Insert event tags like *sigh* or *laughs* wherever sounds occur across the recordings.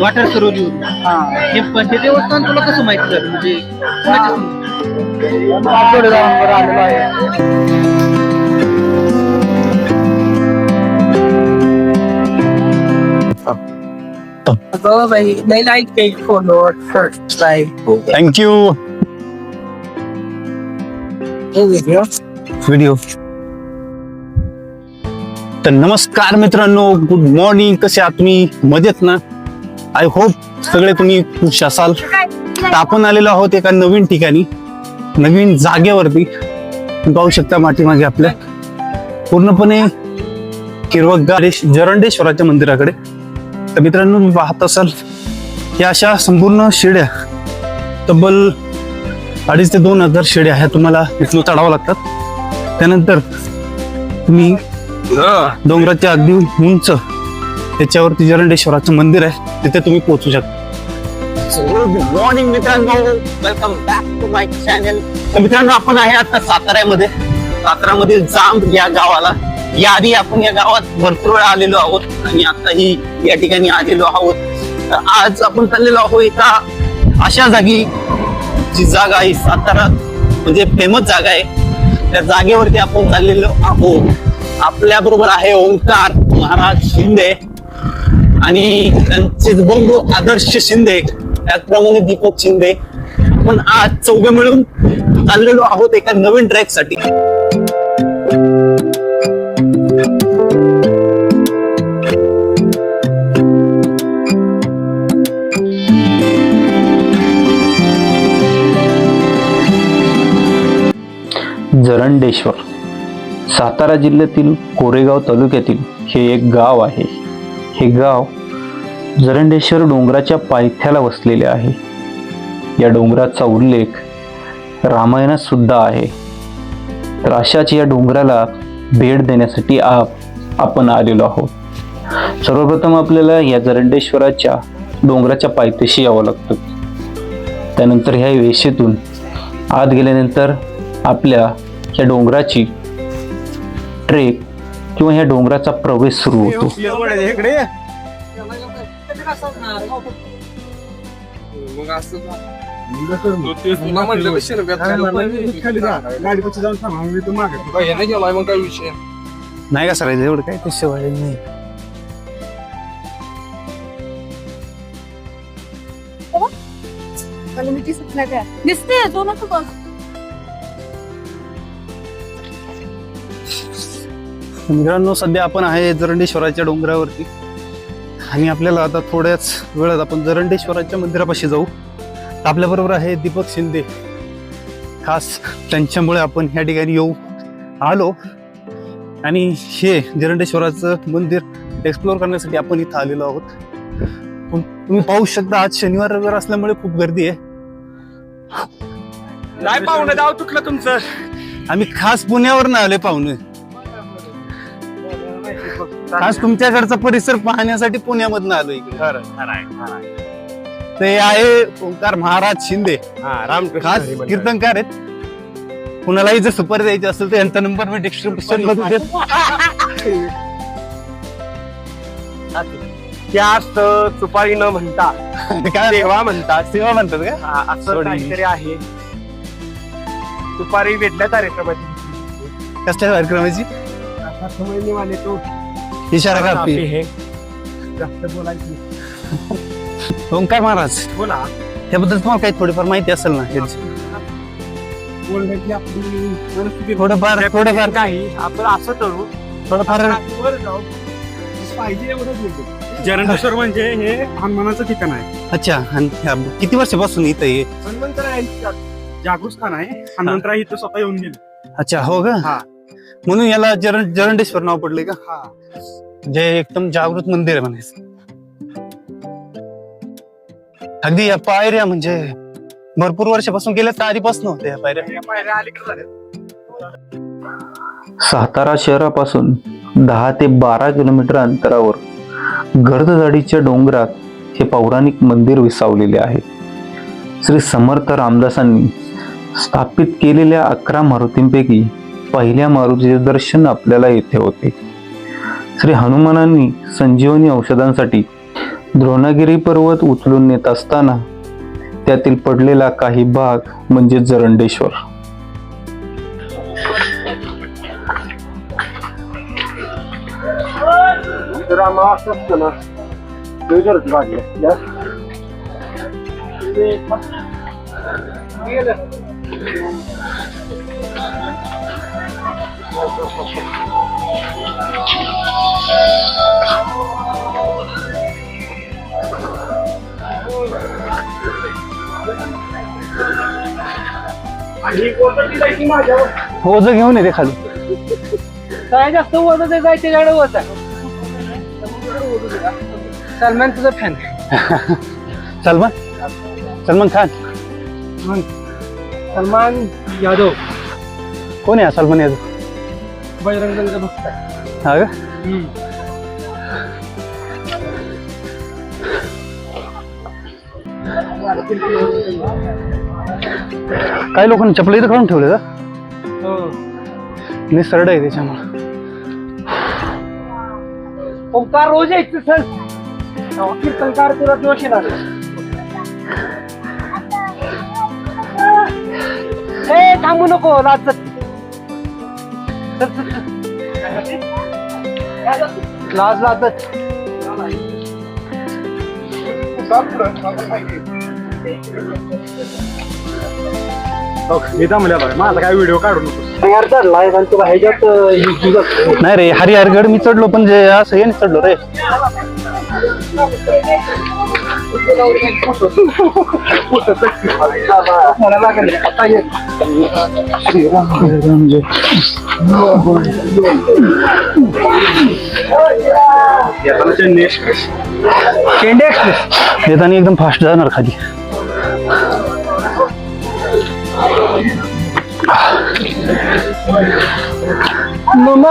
हा वाटर सरोवरीवरून हा. हे पण हे देवस्थान तुला कसं माहिती झालं? म्हणजे कोणाच्या? आठवडे जाऊन आलेलो आहे थँक्यू व्हिडिओ तर नमस्कार मित्रांनो गुड मॉर्निंग कसे आहात तुम्ही? मजेत ना? आय होप सगळे तुम्ही खुश असाल. तर आपण आलेलो आहोत एका नवीन ठिकाणी नवीन जागेवरती. पाहू शकता मागे आपल्या. पूर्णपणे हिरवगार जरंडेश्वराच्या मंदिराकडे. तर मित्रांनो मी पाहत असाल या अशा संपूर्ण शिड्या तब्बल अडीच ते दोन हजार शेड्या ह्या तुम्हाला इथून चढावं लागतात. त्यानंतर तुम्ही डोंगराच्या अगदी उंच त्याच्यावरती जरंडेश्वराचं मंदिर आहे तिथे तुम्ही पोहोचू शकता. गुड मॉर्निंग मित्रांनो. Welcome back to my channel मित्रांनो आपण आहे आता साताऱ्यामध्ये. साताऱ्यामधील जांब या गावाला. या आधी आपण या गावात भरपूर वेळा आलेलो आहोत आणि आताही या ठिकाणी आलेलो आहोत. तर आज आपण चाललेलो आहोत एका अशा जागी जी जागा आहे सातारा. म्हणजे फेमस जागा आहे. त्या जागेवरती आपण चाललेलो आहोत. आपल्या बरोबर आहे ओंकार महाराज शिंदे. आणि त्यांचे बंधू आदर्श शिंदे त्याचप्रमाणे दीपक शिंदे. पण आज चौघे मिळून चाललेलो आहोत एका नवीन ट्रॅकसाठी जरंडेश्वर सातारा जिल्ह्यातील कोरेगाव तालुक्यातील हे एक गाव आहे. हे गाव जरंडेश्वर डोंगराच्या पायथ्याला वसलेले आहे. या डोंगराचा उल्लेख रामायणात सुद्धा आहे. तर अशाच या डोंगराला भेट देण्यासाठी आप आपण आलेलो आहोत. सर्वप्रथम आपल्याला या जरंडेश्वराच्या डोंगराच्या पायथ्याशी यावं लागतं. त्यानंतर ह्या वेशीतून आत गेल्यानंतर आपल्या ह्या डोंगराची ट्रेक किंवा ह्या डोंगराचा प्रवेश सुरू होतो. नाही. का सर एवढं काय ते शिवाय नाही. दिसते तो नको बघ. मित्रांनो सध्या आपण आहे जरंडेश्वराच्या डोंगरावरती. आणि आपल्याला आता थोड्याच वेळात आपण जरंडेश्वराच्या मंदिरापाशी जाऊ. आपल्या बरोबर आहे दीपक शिंदे. खास त्यांच्यामुळे आपण ह्या ठिकाणी येऊ आलो. आणि हे जरंडेश्वराचं मंदिर एक्सप्लोअर करण्यासाठी आपण इथं आलेलो आहोत. पण तुम्ही पाहू शकता आज शनिवार रविवार असल्यामुळे खूप गर्दी आहे. नाही पाहुणे जाऊ तुटलं तुमचं. आम्ही खास पुण्यावरून आले पाहुणे. खास तुमच्याकडचा परिसर पाहण्यासाठी पुण्यामधनं आलो इकडे. ते आहे ओंकार महाराज शिंदे. खास कीर्तनकार आहेत. कुणालाही जर सुपारी द्यायची असेल तर यांचा नंबर मी डिस्क्रिप्शनमध्ये देतो. *laughs* त्यास सुपारी न म्हणता *laughs* काय? सेवा म्हणतात सेवा म्हणतात का? हा, असं सोडी. काहीतरी आहे. सुपारी भेटल्या कार्यक्रमाची. कसल्या कार्यक्रमाची? वाले तो इशारा कापी. हे. जास्त बोलायची. ओंकार महाराज? बोला. त्याबद्दल तुम्हाला काही थोडीफार माहिती असेल ना याची? बोलण्याची आपली थोडंफार थोडंफार काही आपण असं करू. थोडंफार वर जाऊ. पाहिजे एवढंच बोलतो. जरंडेश्वर म्हणजे हे हनुमानाचं ठिकाण आहे. अच्छा आणि ह्या- किती वर्षापासून इथं आहे हनुमंतराय जागृत स्थान आहे. हनुमंतराय इथं स्वतः येऊन गेले. अच्छा हो का? हा. म्हणून याला जरण जरंडेश्वर नाव पडले का? हा. जे एकदम जागृत मंदिर आहे म्हणायचं. अगदी या पायऱ्या म्हणजे भरपूर वर्षापासून गेल्या तर आधीपासून होत्या या पायऱ्या. सातारा शहरापासून दहा ते बारा किलोमीटर अंतरावर गर्दजाडीच्या डोंगरात हे पौराणिक मंदिर विसावलेले आहे. श्री समर्थ रामदासांनी स्थापित केलेल्या अकरा मारुतींपैकी पहिल्या मारुतीचे दर्शन आपल्याला येथे होते. श्री हनुमानांनी संजीवनी औषधांसाठी द्रोणागिरी पर्वत उचलून नेत असताना त्यातील पडलेला काही भाग म्हणजे जरंडेश्वर. ओझ घेऊन येते खाली. काय जास्त वजन आहे जायचे झाड वज सलमान तुझा फॅन *laughs* सलमान? सलमान खान? सलमान यादव. कोण आहे हा सलमान यादव? बजरंग भक्त आहे. हा का? काही लोकांनी चपल इथं काढून ठेवले का? हो. निसरड आहे त्याच्यामुळे. ओंकार रोज सर. कीर्तनकार तुला जोश येणार ए थांबू नको लाज लाज लाजत बघ माझा काय व्हिडिओ काढू नको यार चढलाय आणि तुला ह्याच्यात नाही रे हरिहरगड मी चढलो पण जे असं हे नाही चढलो रे. येताना चेन्नई एक्सप्रेस शेंडे एक्सप्रेस येताना एकदम फास्ट जाणार खाली. मम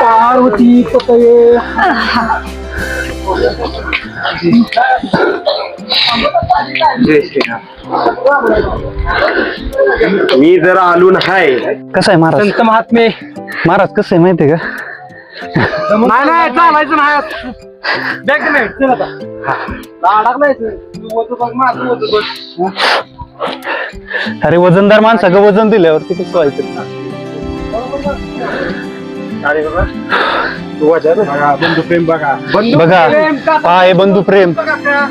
पार्वती पतये. मी जर आलो नाही कसं आहे महाराज? संत महात्मे. महाराज कसं आहे माहितीये का? नाही नाही चालायचं नाही बॅग नाही चल आता. अरे वजनदार माणसाचं वजन दिल्यावरती कसं व्हायचं? तू वाचा बघा. बंधू प्रेम बघा बंधू बघा प्रेम. का- पाय बंधू प्रेम बघा त्या.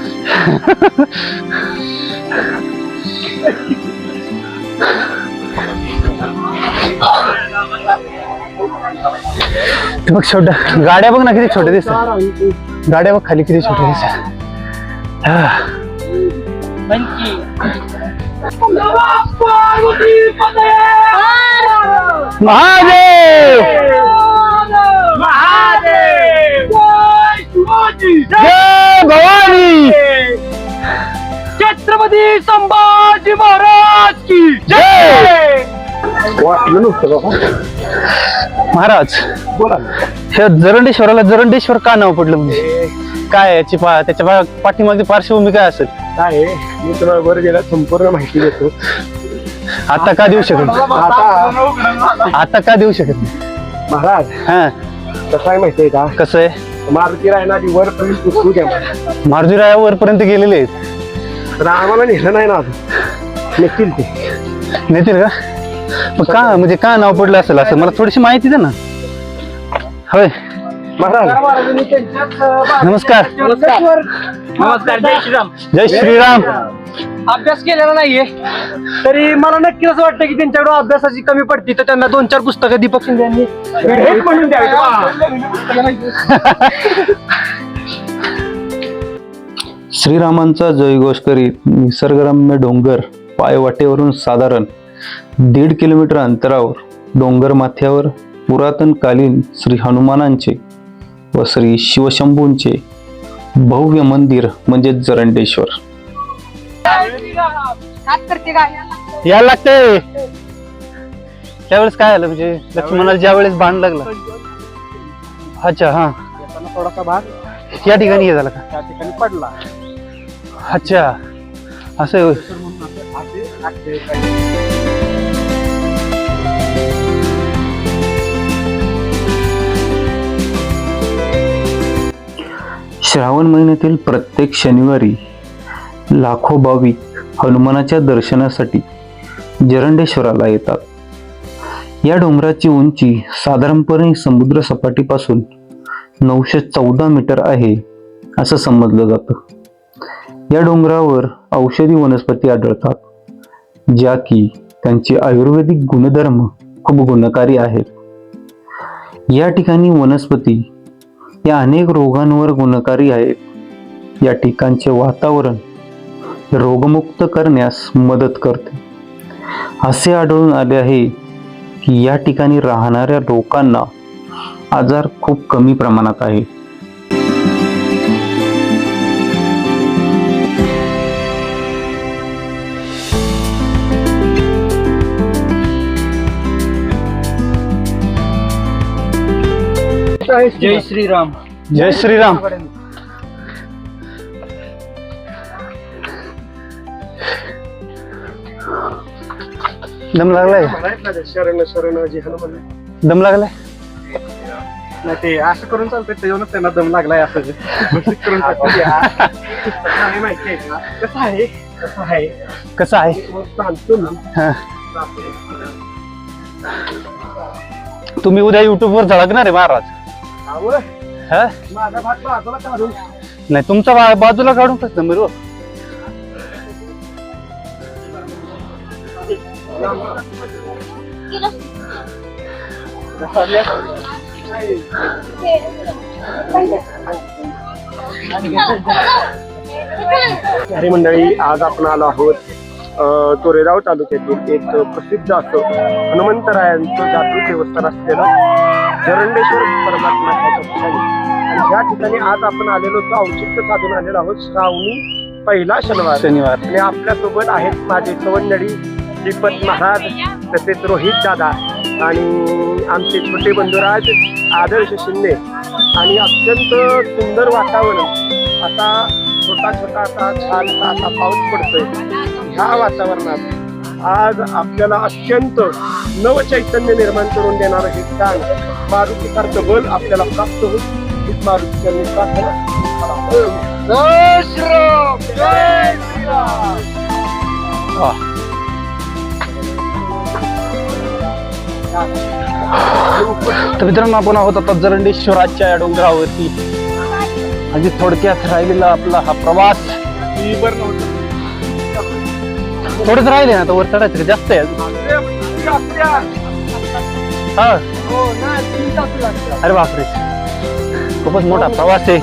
ते बघ छोट. गाड्या बघ ना किती छोट्या दिसतात. गाड्या बघ खाली किती छोट्या दिसतात. हा. महादेव! जय भवानी छत्रपती संभाजी महाराज की जय महाराज बोला हे जरंडेश्वराला जरंडेश्वर का नाव पडलं म्हणजे? काय याची पा त्याच्या पा- पाठीमागची पार्श्वभूमी काय असेल? काय आहे, मी तुला वर गेला संपूर्ण माहिती देतो. आता का देऊ शकत नाही? आता. आता का देऊ शकत नाही? महाराज हा. कसं आहे माहितीये का? कसं आहे? मारुती रायनाची वर पर्यंत उचलू द्या मला. मारुतीराया वरपर्यंत गेलेले आहेत. तर आम्हाला नेलं नाही ना अजून. ते. नेतील का? पण का म्हणजे का नाव पडलं असेल असं? मला थोडीशी माहिती दे ना. होय. महाराज. नमस्कार. नमस्कार नमस्कार जय श्रीराम. जय श्रीराम. अभ्यास केलेला नाहीये. तरी मला नक्की असं वाटतं की त्यांच्याकडे अभ्यासाची कमी पडती तर त्यांना दोन चार पुस्तकं दीपक शिंदे यांनी भेट म्हणून द्यावी. वा. श्रीरामांचा जयघोष करीत निसर्गरम्य डोंगर पायवाटेवरून साधारण दीड किलोमीटर अंतरावर डोंगर माथ्यावर पुरातन कालीन श्री हनुमानांचे व श्री शिवशंभूंचे भव्य मंदिर म्हणजे जरंडेश्वर. यायला लागते त्यावेळेस काय आलं म्हणजे? लक्ष्मणाला ज्या वेळेस बाण लागला. अच्छा हा. थोडासा भाग या ठिकाणी हे झालं का? त्या ठिकाणी पडला अच्छा असं श्रावण महिन्यातील प्रत्येक शनिवारी लाखो भाविक हनुमानाच्या दर्शनासाठी जरंडेश्वराला येतात. या डोंगराची उंची साधारणपणे समुद्र सपाटीपासून नऊशे चौदा मीटर आहे असं समजलं जातं. या डोंगरावर औषधी वनस्पती आढळतात ज्या की त्यांचे आयुर्वेदिक गुणधर्म खूप गुणकारी आहेत. या ठिकाणी वनस्पती या अनेक रोगांवर गुणकारी आहेत या ठिकाणचे वातावरण रोगमुक्त करण्यास मदत करते. असे आढळून आले आहे की या ठिकाणी राहणाऱ्या लोकांना आजार खूप कमी प्रमाणात आहे जय श्रीराम. जय श्रीराम. दम लागलाय? शरण शरण जे हनुमान दम लागलाय? नाही ते असं करून चालतंय त्याच्यावर त्यांना दम लागलाय असं. करून आहे माहिती आहे का? कसं आहे? कसं आहे? कसं आहे? मग सांगतो ना. तुम्ही उद्या युट्यूब वर झळकणार आहे महाराज. हा? माझा भात बाजूला काढून. नाही तुमचा बा- बाजूला काढून कसं नंबर अरे मंडळी आज आपण आलो आहोत अ, तोरेगाव तालुक्यातील एक प्रसिद्ध असं हनुमंतरायांचं जागृत देवस्थान असलेलं जरंडेश्वर परमात्मा ह्या ठिकाणी. आणि ह्या ठिकाणी आज आपण आलेलो तो औचित्य साधून आलेलो आहोत. श्रावणी पहिला शनिवार. शनिवार. आणि आपल्यासोबत आहेत माझे सवंदडी दीपक महाराज तसेच रोहित दादा आणि आमचे छोटे बंधुराज आदर्श शिंदे. आणि अत्यंत सुंदर वातावरण. आता छोटा छोटा असा छानसा असा पाऊस पडतोय. ह्या वातावरणात आज आपल्याला अत्यंत नवचैतन्य निर्माण करून देणारं हे स्थान मारुतीसारखं बल आपल्याला प्राप्त होईल. हीच मारुतीच्या प्रार्थना तर मित्रांनो आपण आहोत आता जरंडेश्वराच्या या डोंगरावरती. अगदी थोडक्यात राहिलेला आपला हा प्रवास. थोडंच राहिले ना तर वर चढायचं का? जास्त आहे हा. अरे बापरे. खूपच मोठा प्रवास आहे.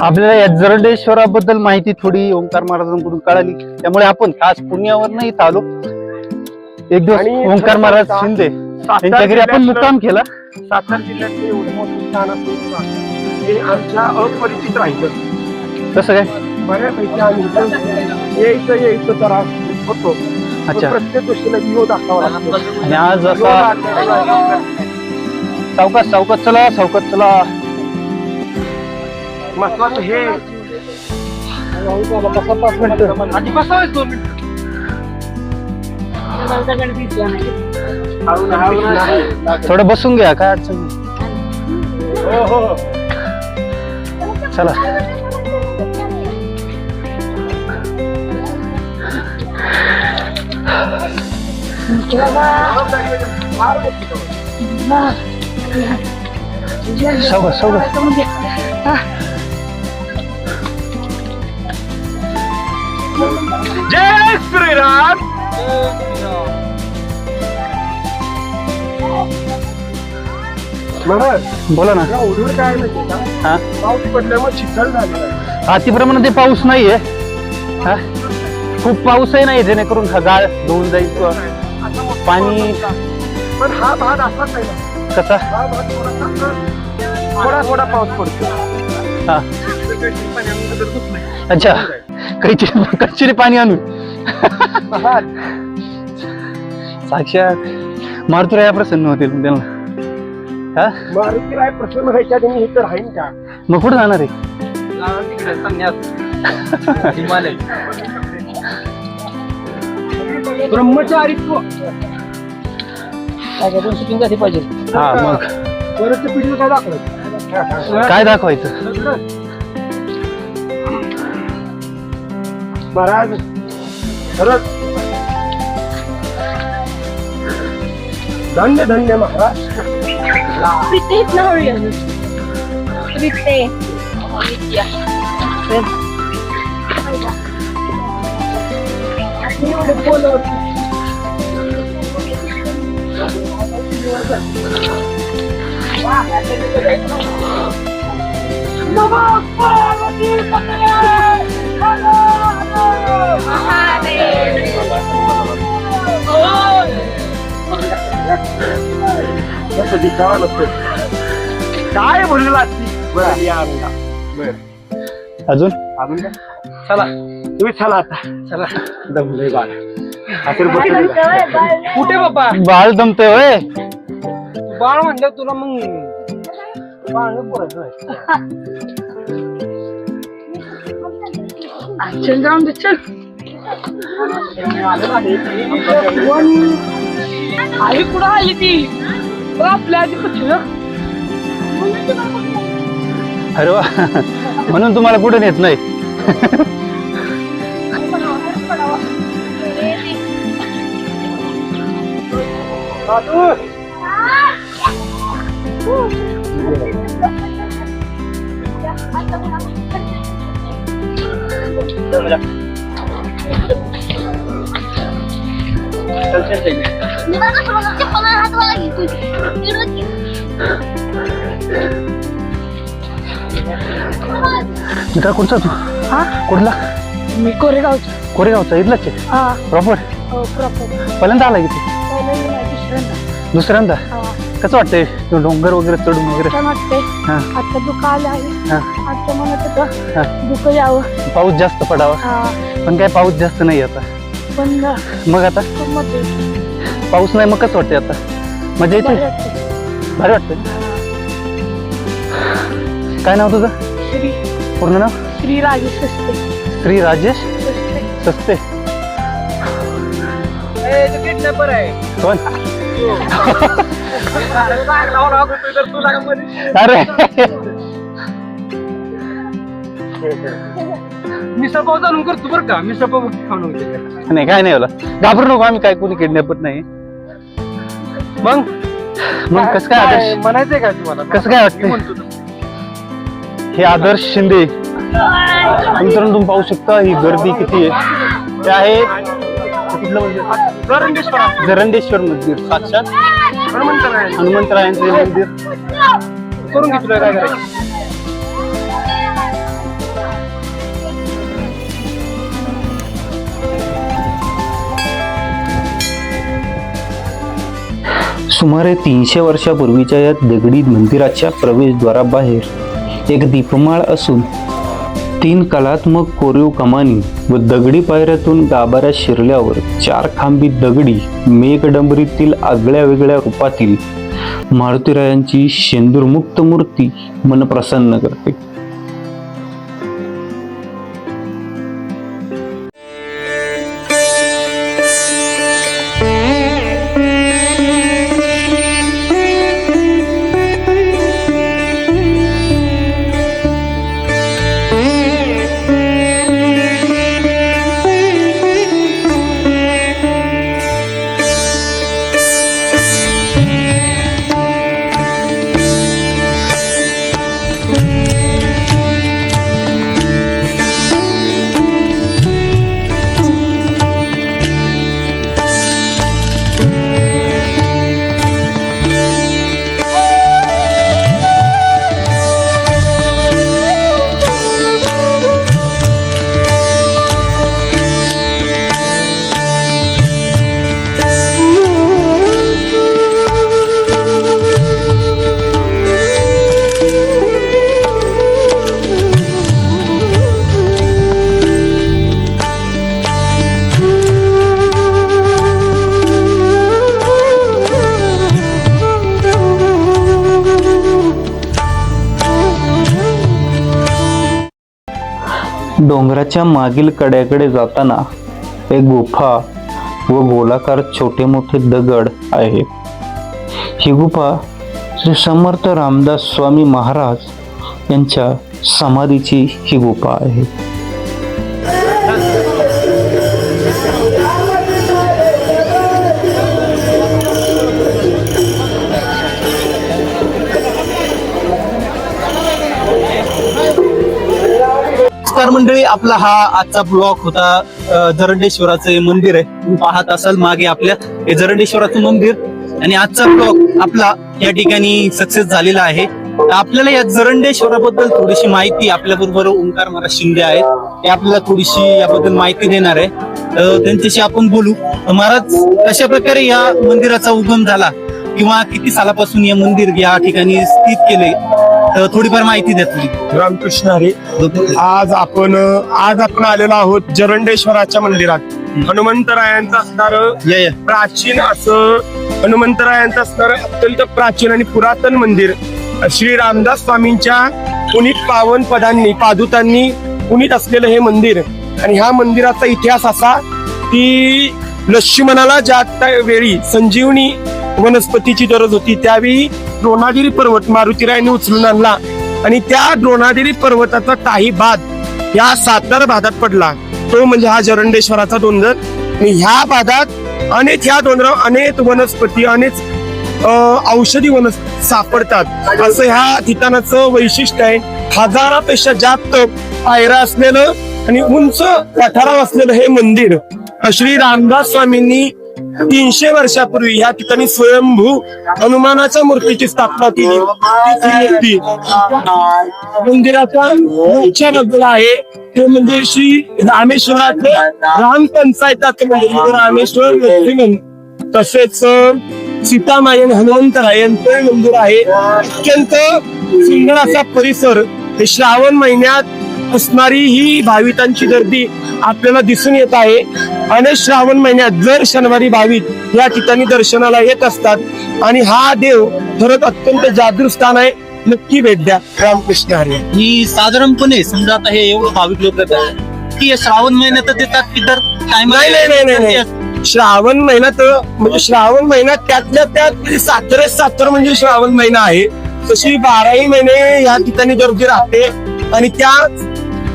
आपल्याला या जरडेश्वराबद्दल माहिती थोडी ओंकार महाराजांकडून कळाली. त्यामुळे आपण खास पुण्यावर नाही आलो एक दिवस आणि ओंकार महाराज सातारा- शिंदे. यांच्या घरी आपण मुक्काम केला. सातारा जिल्ह्यातले एवढं मोठं स्थान असून हे आमच्या अपरिचित राहिलं. कसं काय? बऱ्यापैकी आम्ही इथं यायचं यायचं जरा होतो. पण अच्छा. प्रत्येक गोष्टीला विरोध असावा लागतो. आणि आज विरोध असा असलेला सावकाश सावकाश चला सावकाश चला. महत्वाचं हे पाच मिनिटं आधी बसावेच दोन मिनिटं. थोडं बसून घ्या काय अडचण नाही. हो हो चला। सावकाश सावकाश जय श्रीराम महाराज बोला ना. काय माहिती का? हा? पाऊस पडल्यामुळे चिखल झालेला आहे. अतिप्रमाणात ते पाऊस नाहीये. हा? खूप पाऊसही नाही जेणेकरून हा गाळ धुवून जाईल किंवा आता मग पाणी पण हा भाग असाच आहे ना. कसा? हा भाग थोडासा असं थोडा थोडा पाऊस पडतो हा. पाण्यामध्ये. अच्छा. कैची कच्ची पाणी आणून. महाराज साक्षात मारुतीराया प्रसन्न होतील त्यांना. हा? मारुती राय प्रसन्न व्हायच्या आधी मी इथं राहीन का? मग कुठं जाणार आहे? तिकडे संन्यास. ब्रह्मचारित्व. शूटिंग झाली पाहिजे. हा मग. परत पिढीला काय दाखवलं? काय दाखवायचं? महाराज खरंच धन्य धन्य महाराज प्रीते इथनं हळूया प्रीते कसं दिसावं नसतं काय बोललेला असती या आम्हाला. बरं अजून? अजून काय चला. तुम्ही चला आता. चला. दमलंय बाळ. आता बसलेलं आहे. कुठे बाबा? बाळ दमतोय होय. बाळ म्हणलं तुला मग. बाळ बोलायचं चल जाऊन दे चल. आई कुठं आली ती? बघ आपल्या आधी अरे वा. म्हणून तुम्हाला कुठे नेत नाही? मित्रा कुठचा तू? कुठला? मी कोरेगावचं. कोरेगावचा इथलाच आहे? हा. प्रॉपर? हो प्रॉपर. पहिल्यांदा आला किती पहिल्यांदा दुसऱ्यांदा. दुसऱ्यांदा? हा. कसं वाटतंय? तो डोंगर वगैरे चढून वगैरे? छान वाटतंय. हा. आता दुःख आलं आहे. हा. आता म्हणत हा. होतं दुःख यावं. पाऊस जास्त पडावा. हा. पण काय पाऊस जास्त नाही आता. मग आता? खूप. पाऊस नाही मग कसं वाटतंय आता? मजा येते. भारी वाटतंय? काय नाव तुझं? श्री. पूर्ण नाव? श्री राजेश सस्ते. श्री राजेश सस्ते. कोण? *laughs* अरे. *laughs* मिसळ पाव जाणून करतो बरं का. मिसळ पाव खाऊन होते नाही काय नाही होला घाबरू नको आम्ही काय कोणी किडनॅपत नाही. मग? मग कसं काय आदर्श? म्हणायचंय का तुम्हाला? कसं काय म्हणतो तर. हे आदर्श शिंदे. मित्रांनो तुम्ही पाहू शकता ही गर्दी किती आहे. ते आहे कुठलं मंदिर मंदिर साक्षात. हनुमंतराय. हनुमंतरायांचे मंदिर. करून घेतलं काय करायचं? सुमारे तीनशे वर्षापूर्वीच्या या दगडी मंदिराच्या प्रवेशद्वाराबाहेर एक दीपमाळ असून तीन कलात्मक कोरीव कमानी व दगडी पायऱ्यातून गाभाऱ्यात शिरल्यावर चार खांबी दगडी मेघडंबरीतील आगळ्या वेगळ्या रूपातील मारुतीरायांची शेंदूरमुक्त मूर्ती मन प्रसन्न करते. डोंगराच्या मागील कड्याकडे जाताना एक गुफा व गोलाकार छोटे मोठे दगड आहे. ही गुफा श्री समर्थ रामदास स्वामी महाराज यांच्या समाधीची ही गुफा आहे. नमस्कार मंडळी आपला हा आजचा ब्लॉग होता जरंडेश्वराचं मंदिर आहे. पाहत असाल मागे आपल्या हे जरंडेश्वराचं मंदिर. आणि आजचा ब्लॉग आपला या ठिकाणी सक्सेस झालेला आहे. आपल्याला या जरंडेश्वराबद्दल थोडीशी माहिती आपल्या बरोबर ओंकार महाराज शिंदे आहेत. ते आपल्याला थोडीशी याबद्दल माहिती देणार आहे. त्यांच्याशी आपण बोलू. महाराज कशा प्रकारे या मंदिराचा उगम झाला? किंवा किती सालापासून हे मंदिर या ठिकाणी स्थित केले थोडीफार माहिती द्या तुम्ही. रामकृष्ण हरी आज आपण आज आपण आलेलो आहोत जरंडेश्वराच्या मंदिरात. हनुमंतरायांचं असणार या या. प्राचीन असं हनुमंतरायांचं असणार अत्यंत प्राचीन आणि पुरातन मंदिर श्री रामदास स्वामींच्या पुनीत पावन पदांनी पादुतांनी पुनीत असलेलं हे मंदिर. आणि ह्या मंदिराचा इतिहास असा की लक्ष्मणाला ज्या त्या वेळी संजीवनी वनस्पतीची गरज होती त्यावेळी द्रोणागिरी पर्वत मारुतीरायांनी उचलून आणला. आणि त्या द्रोणागिरी पर्वताचा काही भाग या सातारा भागात पडला. तो म्हणजे हा जरंडेश्वराचा डोंगर. आणि ह्या भागात अनेक ह्या डोंगरावर अनेक वनस्पती अनेक औषधी वनस्पती सापडतात. असं ह्या ठिकाणाचं वैशिष्ट्य आहे. हजारापेक्षा जास्त पायऱ्या असलेलं आणि उंच पठारावर असलेलं हे मंदिर. श्री रामदास स्वामींनी तीनशे वर्षापूर्वी या ठिकाणी स्वयंभू हनुमानाच्या मूर्तीची स्थापना केली. ती मूर्ती मंदिराचा मुख्य बाजूला आहे. ते म्हणजे श्री रामेश्वराचं रामपंचायताचं मंदिर रामेश्वर तसेच सीतामायन हनुमंत हनुमंतराय मंदिर आहे. अत्यंत सुंदर असा परिसर. श्रावण महिन्यात असणारी ही भाविकांची गर्दी आपल्याला दिसून येत आहे. आणि श्रावण महिन्यात जर शनिवारी भाविक या ठिकाणी दर्शनाला येत असतात. आणि हा देव खरंच अत्यंत जागृत स्थान आहे. नक्की भेट द्या. रामकृष्ण हरी. ही साधारणपणे समजा आता हे एवढं भाविक लोक येतात की श्रावण महिन्यात येतात की तर टाइम नाही नाही नाही नाही नाही. श्रावण महिन्यात म्हणजे श्रावण महिन्यात त्यातल्या त्यात सातरे सातर म्हणजे श्रावण महिना आहे. तशी बाराही महिने या ठिकाणी गर्दी राहते. आणि त्या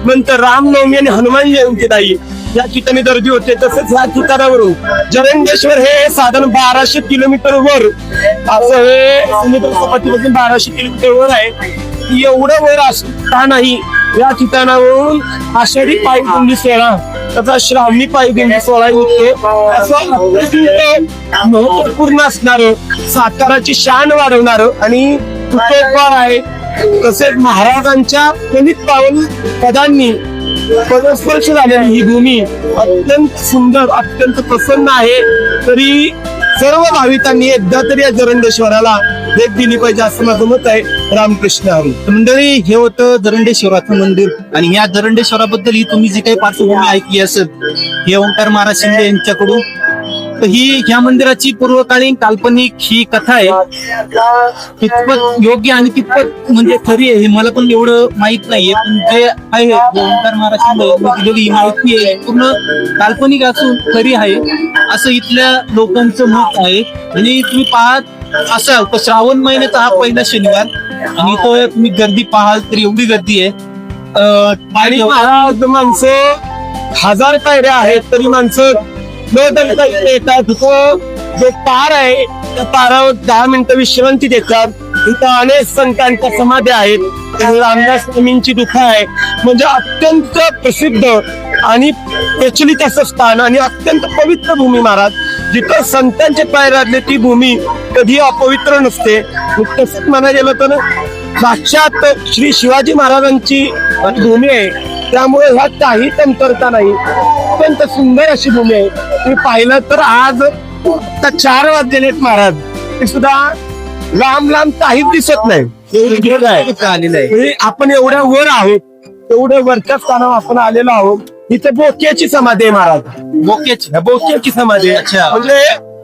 नंतर रामनवमी आणि हनुमान जयंती नाही या ठिकाणी गर्दी होते तसेच या ठिकाणावरून जरंगेश्वर हे साधारण बाराशे किलोमीटर वर असं हे समुद्र बाराशे किलोमीटर वर आहे. एवढं वर असता नाही. या ठिकाणावरून आषाढी पायी सोहळा त्याचा श्रावणी पायी दिंडी सोहळा होते असं महत्त्वपूर्ण असणार साताराची शान वाढवणार आणि आहे. तसेच महाराजांच्या कलित पावन पदांनी पदस्पर्श झालेली ही भूमी अत्यंत सुंदर अत्यंत प्रसन्न आहे. तरी सर्व भाविकांनी एकदा तरी या जरंडेश्वराला भेट दिली पाहिजे असं माझं मत आहे. रामकृष्ण हरी. मंडळी हे होतं जरंडेश्वराचं मंदिर. आणि या जरंडेश्वराबद्दल ही तुम्ही जी काही पार्श्वभूमी ऐकली असेल हे ओंकार महाराज शिंदे यांच्याकडून तर ही ह्या मंदिराची पूर्वकालीन काल्पनिक ही कथा आहे. कितपत योग्य आणि कितपत म्हणजे खरी आहे हे मला पण एवढं माहीत नाहीये. पण जे आहे ओंकार दिलेली ही माहिती आहे. पूर्ण काल्पनिक असून खरी आहे. असं इथल्या लोकांचं मत आहे. आणि तुम्ही पाहत असाल तर श्रावण महिन्याचा हा पहिला शनिवार. आणि तो तुम्ही गर्दी पाहाल तर एवढी गर्दी आहे. आणि माणसं हजार पायऱ्या आहेत तरी माणसं इथे येतात तो जो पार आहे त्या पारावर दहा मिनिटं विश्रांती देतात इथं अनेक संतांच्या समाध्या आहेत रामदास स्वामींची दुखा आहे म्हणजे अत्यंत प्रसिद्ध आणि प्रचलित असं स्थान आणि अत्यंत पवित्र भूमी महाराज जिथं संतांचे पाय राहिले ती भूमी कधी अपवित्र नसते तसंच म्हणायला गेलं तर साक्षात श्री शिवाजी महाराजांची भूमी आहे. त्यामुळे ह्यात काही कमतरता नाही. अत्यंत सुंदर अशी भूमी आहे. तुम्ही पाहिलं तर आज चार वाजलेले आहेत महाराज. ते सुद्धा लांब लांब काहीच दिसत नाही. आपण एवढ्या वर आहोत. एवढ्या वरच्या स्थानावर आपण आलेलो आहोत. इथे बोक्याची समाधी आहे महाराज. बोक्याची? बोक्याची समाधी. म्हणजे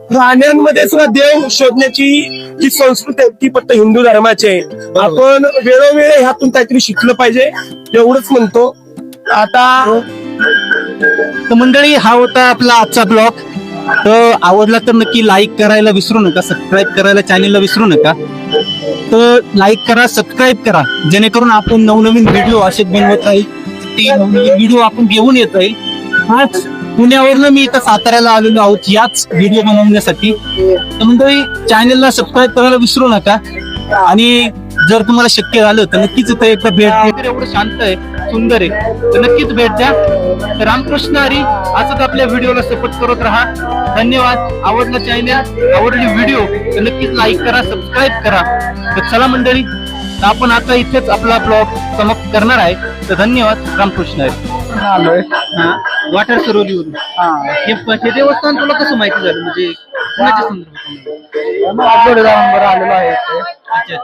प्राण्यांमध्ये सुद्धा देव शोधण्याची जी संस्कृती आहे ती फक्त हिंदू धर्माची आहे. आपण वेळोवेळी ह्यातून काहीतरी शिकलं पाहिजे. एवढंच म्हणतो. आता तर मंडळी हा होता आपला आजचा ब्लॉग तर आवडला तर नक्की लाईक करायला विसरू नका सबस्क्राईब करायला चॅनेलला विसरू नका. तर लाईक करा सबस्क्राईब करा. जेणेकरून आपण नवनवीन व्हिडिओ असे बनवत राहील. ते नवनवीन व्हिडिओ आपण घेऊन येत राहील. आज पुण्यावरनं मी इथं साताऱ्याला आलेलो आहोत याच व्हिडिओ बनवण्यासाठी. तर मंडळी चॅनेलला सबस्क्राईब करायला विसरू नका. आणि जर तुम्हाला शक्य झालं तर नक्कीच इथं एकदा भेट एवढं शांत आहे सुंदर आहे. तर नक्कीच भेट द्या. तर रामकृष्ण हरी असंच आपल्या व्हिडिओला सपोर्ट करत राहा. धन्यवाद. आवडलं चॅनल आवडली व्हिडिओ तर नक्कीच लाईक करा सबस्क्राईब करा. तर चला मंडळी आपण आता इथेच आपला ब्लॉग समाप्त करणार आहे. तर धन्यवाद. रामकृष्ण हरी. आलोय. वाटर सरोवरीवरून. हे. हे देवस्थान तुला कसं माहिती झालं? म्हणजे कुणाच्या संदर्भात? आलेलो आहे